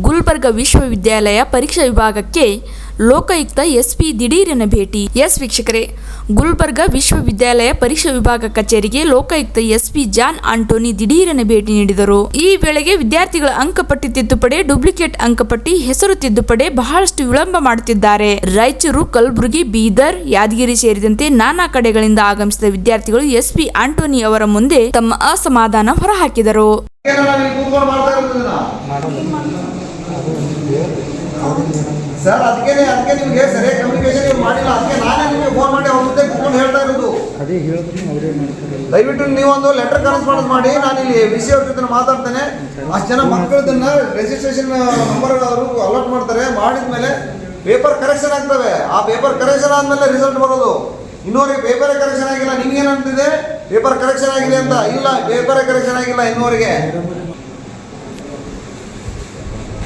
ಗುಲ್ಬರ್ಗ ವಿಶ್ವವಿದ್ಯಾಲಯ ಪರೀಕ್ಷಾ ವಿಭಾಗಕ್ಕೆ ಲೋಕಾಯುಕ್ತ ಎಸ್ಪಿ ದಿಢೀರಿನ ಭೇಟಿ. ಎಸ್ ವೀಕ್ಷಕರೇ, ಗುಲ್ಬರ್ಗ ವಿಶ್ವವಿದ್ಯಾಲಯ ಪರೀಕ್ಷಾ ವಿಭಾಗ ಕಚೇರಿಗೆ ಲೋಕಾಯುಕ್ತ ಎಸ್ಪಿ ಜಾನ್ ಆಂಟೋನಿ ದಿಢೀರಿನ ಭೇಟಿ ನೀಡಿದರು. ಈ ವೇಳೆಗೆ ವಿದ್ಯಾರ್ಥಿಗಳ ಅಂಕಪಟ್ಟಿ ತಿದ್ದುಪಡಿ, ಡೂಪ್ಲಿಕೇಟ್ ಅಂಕಪಟ್ಟಿ, ಹೆಸರು ತಿದ್ದುಪಡಿ ಬಹಳಷ್ಟು ವಿಳಂಬ ಮಾಡುತ್ತಿದ್ದಾರೆ. ರಾಯಚೂರು, ಕಲಬುರಗಿ, ಬೀದರ್, ಯಾದಗಿರಿ ಸೇರಿದಂತೆ ನಾನಾ ಕಡೆಗಳಿಂದ ಆಗಮಿಸಿದ ವಿದ್ಯಾರ್ಥಿಗಳು ಎಸ್ಪಿ ಆಂಟೋನಿ ಅವರ ಮುಂದೆ ತಮ್ಮ ಅಸಮಾಧಾನ ಹೊರಹಾಕಿದರು. ಸರ್ ಅದಕ್ಕೆ ಅದಕ್ಕೆ ನಿಮಗೆ ಸರಿ ಕಮ್ಯುನಿಕೇಶನ್ ನೀವು ಮಾಡಿಲ್ಲ. ಅದಕ್ಕೆ ನಾನೇ ನಿಮಗೆ ಫೋನ್ ಮಾಡಿ ಅವ್ರ ಜೊತೆ ಕೂತ್ಕೊಂಡು ಹೇಳ್ತಾ ಇರೋದು. ಅದೇ ಹೇಳಿದ್ರು ಅವರೇ ಮಾಡ್ತಾರೆ. ದಯವಿಟ್ಟು ನೀವೊಂದು ಲೆಟರ್ ಕರೆಸ್ಪಾಂಡೆನ್ಸ್ ಮಾಡಿ ನಾನು ಇಲ್ಲಿ ವಿ ಸಿ ಅವ್ರ ಜೊತೆ ಮಾತಾಡ್ತೇನೆ. ಅಷ್ಟು ಜನ ಮಕ್ಕಳದನ್ನ ರಿಜಿಸ್ಟ್ರೇಷನ್ ನಂಬರ್ ಅವರು ಅಲರ್ಟ್ ಮಾಡ್ತಾರೆ. ಮಾಡಿದ್ಮೇಲೆ ಪೇಪರ್ ಕರೆಕ್ಷನ್ ಆಗ್ತವೆ. ಆ ಪೇಪರ್ ಕರೆಕ್ಷನ್ ಆದ್ಮೇಲೆ ರಿಸಲ್ಟ್ ಬರೋದು. ಇನ್ನೂವರೆಗೆ ಪೇಪರೇ ಕರೆಕ್ಷನ್ ಆಗಿಲ್ಲ. ನಿಮ್ಗೆ ಏನಂತಿದೆ ಪೇಪರ್ ಕರೆಕ್ಷನ್ ಆಗಿದೆ ಅಂತ ಇಲ್ಲ ಪೇಪರೇ ಕರೆಕ್ಷನ್ ಆಗಿಲ್ಲ ಇನ್ನೂವರೆಗೆ